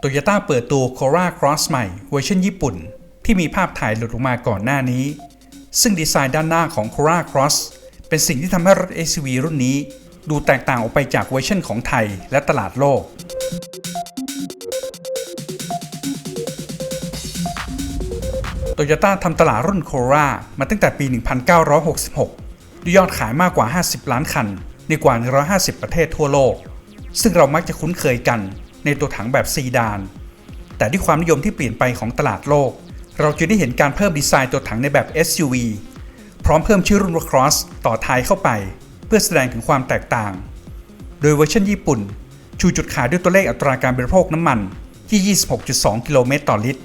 โตโยต้าเปิดตัว Corolla Cross ใหม่เวอร์ชันญี่ปุ่น ที่มีภาพถ่ายหลุดออกมาก่อนหน้านี้ ซึ่งดีไซน์ด้านหน้าของ Corolla Cross เป็นสิ่งที่ทำให้รถ SUV รุ่นนี้ ดูแตกต่างออกไปจากเวอร์ชันของไทยและตลาดโลก โตโยต้าทำตลาดรุ่น Corolla มาตั้งแต่ปี 1966 ด้วยยอดขายมากกว่า 50 ล้านคัน ในกว่า 150 ประเทศทั่วโลก ซึ่งเรามักจะคุ้นเคยกัน ในตัวถังแบบซีดาน แต่ด้วยความนิยมที่เปลี่ยนไปของตลาดโลก เราจะได้เห็นการเพิ่มดีไซน์ตัวถังในแบบ SUV พร้อมเพิ่มชื่อรุ่นว่า Cross ต่อท้ายเข้าไป เพื่อแสดงถึงความแตกต่าง โดยเวอร์ชันญี่ปุ่น ชูจุดขายด้วยตัวเลขอัตราการบริโภคน้ำมันที่ 26.2 กิโลเมตรต่อลิตร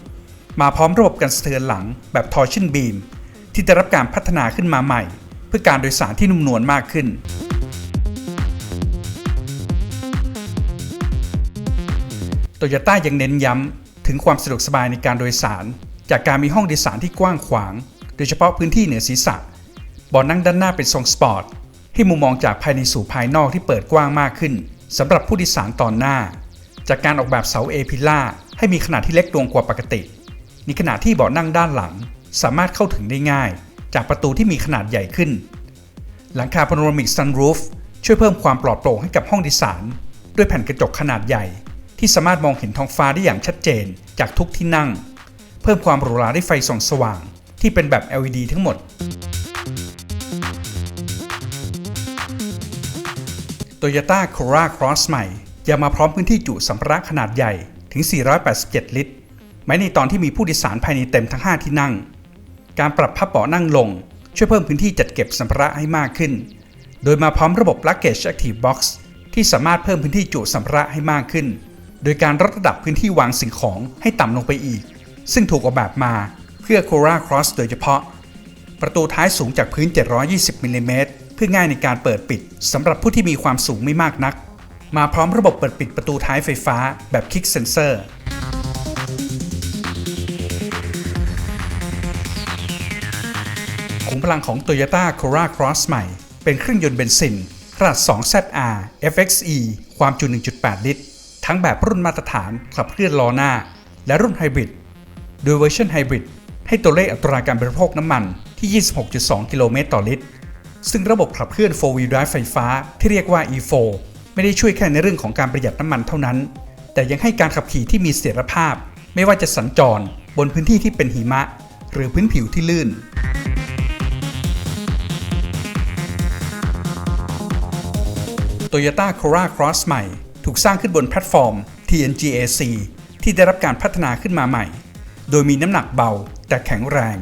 มาพร้อมระบบกันสะเทือนหลังแบบ Torsion Beam ที่ได้รับการพัฒนาขึ้นมาใหม่ เพื่อการโดยสารที่นุ่มนวลมากขึ้น โตโยต้ายังเน้นย้ำ ถึงความสะดวกสบายในการโดยสาร จากการมีห้องโดยสารที่กว้างขวาง โดยเฉพาะพื้นที่เหนือศีรษะเบาะนั่งด้านหน้าเป็นทรงสปอร์ตให้มุมมองจากภายในสู่ภายนอกที่เปิดกว้างมากขึ้นสำหรับผู้โดยสารตอนหน้า จากการออกแบบเสาเอพิล่าให้มีขนาดที่เล็กลงกว่าปกติในขณะที่เบาะนั่งด้านหลัง สามารถเข้าถึงได้ง่าย จากประตูที่มีขนาดใหญ่ขึ้น หลังคาพาโนรามิกซันรูฟช่วยเพิ่มความปลอดโปร่งให้กับห้องโดยสาร ด้วยแผ่นกระจกขนาดใหญ่ ที่สามารถมองเห็นท้องฟ้าได้อย่างชัดเจนจากทุกที่นั่ง เพิ่มความหรูหราด้วยไฟส่องสว่าง ที่เป็นแบบ LED ทั้งหมด Toyota Corolla Cross ใหม่ยังมาพร้อมพื้นที่จุสัมภาระขนาดใหญ่ถึง 487 ลิตร แม้ในตอนที่มีผู้โดยสารภายในเต็มทั้ง 5 ที่นั่ง การปรับพับเบาะนั่งลง ช่วยเพิ่มพื้นที่จัดเก็บสัมภาระให้มากขึ้น โดยมาพร้อมระบบ Luggage Active Box ที่สามารถเพิ่มพื้นที่จุสัมภาระให้มากขึ้น โดยการลดระดับพื้นที่วางสิ่งของให้ต่ำลงไปอีก ซึ่งถูกออกแบบมาเพื่อ Corolla Cross โดยเฉพาะ ประตูท้ายสูงจากพื้น 720มิลลิเมตรเพื่อง่ายในการเปิดปิดสำหรับผู้ที่มีความสูงไม่มากนัก มาพร้อมระบบเปิดปิดประตูท้ายไฟฟ้าแบบ Kick Sensor ขุมพลังของ Toyota Corolla Cross ใหม่ เป็นเครื่องยนต์เบนซินขนาด 2ZR FXE ความจุ 1.8 ลิตร ทั้งแบบรุ่นมาตรฐานขับเคลื่อนล้อหน้า และรุ่นไฮบริด โดยเวอร์ชันไฮบริดให้ตัวเลขอัตราการบริโภคน้ำมันที่ 26.2 กิโลเมตรต่อลิตร ซึ่งระบบขับเคลื่อน 4-wheel drive ไฟฟ้าที่เรียกว่า E4 ไม่ได้ช่วยแค่ในเรื่องของการประหยัดน้ำมันเท่านั้น แต่ยังให้การขับขี่ที่มีเสถียรภาพ ไม่ว่าจะสัญจร บนพื้นที่ที่เป็นหิมะ หรือพื้นผิวที่ลื่น Toyota Corolla Cross ใหม่ ถูกสร้างขึ้นบนแพลตฟอร์ม TNGAC ที่ได้รับการพัฒนาขึ้นมาใหม่ โดยมีน้ำหนักเบาแต่แข็งแรง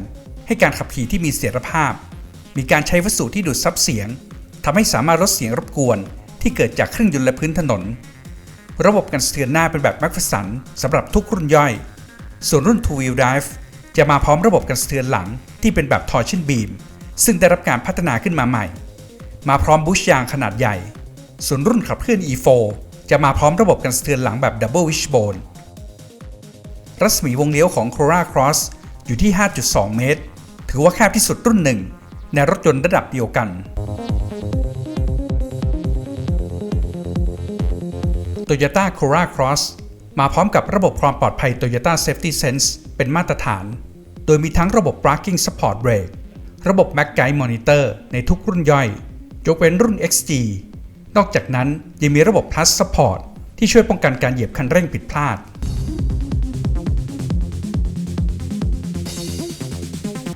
ให้การขับขี่ที่มีเสถียรภาพ มีการใช้วัสดุที่ดูดซับเสียงทำให้สามารถลดเสียงรบกวน ที่เกิดจากเครื่องยนต์และพื้นถนน ระบบกันสะเทือนหน้าเป็นแบบแม็กฟัสันสำหรับทุกรุ่นย่อย ส่วนรุ่น Two Wheel Drive จะมาพร้อมระบบกันสะเทือนหลังที่เป็นแบบ Torsion Beam ซึ่งได้รับการพัฒนาขึ้นมาใหม่ มาพร้อมบุชยางขนาดใหญ่ ส่วนรุ่นขับเคลื่อน E4 จะมาพร้อมระบบกันสะเทือนหลังแบบ Double Wishbone รัศมีวงเลี้ยวของ Corolla Cross อยู่ที่ 5.2 เมตร ถือว่าแคบที่สุดรุ่นหนึ่ง ในรถยนต์ระดับเดียวกัน Toyota Corolla Cross มาพร้อมกับระบบความปลอดภัย Toyota Safety Sense เป็นมาตรฐาน โดยมีทั้งระบบ Parking Support Brake ระบบ Mac Guide Monitor ในทุกรุ่นย่อย ยกเว้นรุ่น XG นอกจากนั้นยังมีระบบ Plus Support ที่ช่วยป้องกันการเหยียบคันเร่งผิดพลาด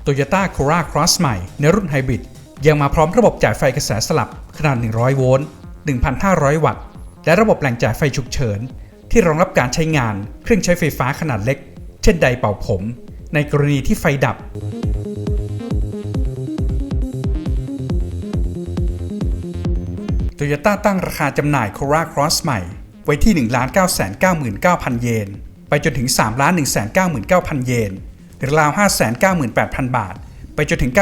Toyota Corolla Cross ใหม่ ในรุ่นไฮบริดยังมาพร้อมระบบจ่ายไฟกระแสสลับขนาด 100 โวลต์ 1,500 วัตต์ และระบบแหล่งจ่ายไฟฉุกเฉิน ที่รองรับการใช้งานเครื่องใช้ไฟฟ้าขนาดเล็ก เช่นไดร์เป่าผม ในกรณีที่ไฟดับ โตโยต้าตั้งราคาจำหน่ายโค r าครอสใหม่ ไว้ที่ 1,999,000 เยน ไปจนถึง 3,199,000 เยน หรือราว 598,000 บาท ไปจนถึง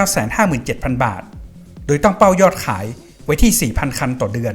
957,000 บาท โดยต้องเป้ายอดขายไว้ที่ 4,000 คันต่อเดือน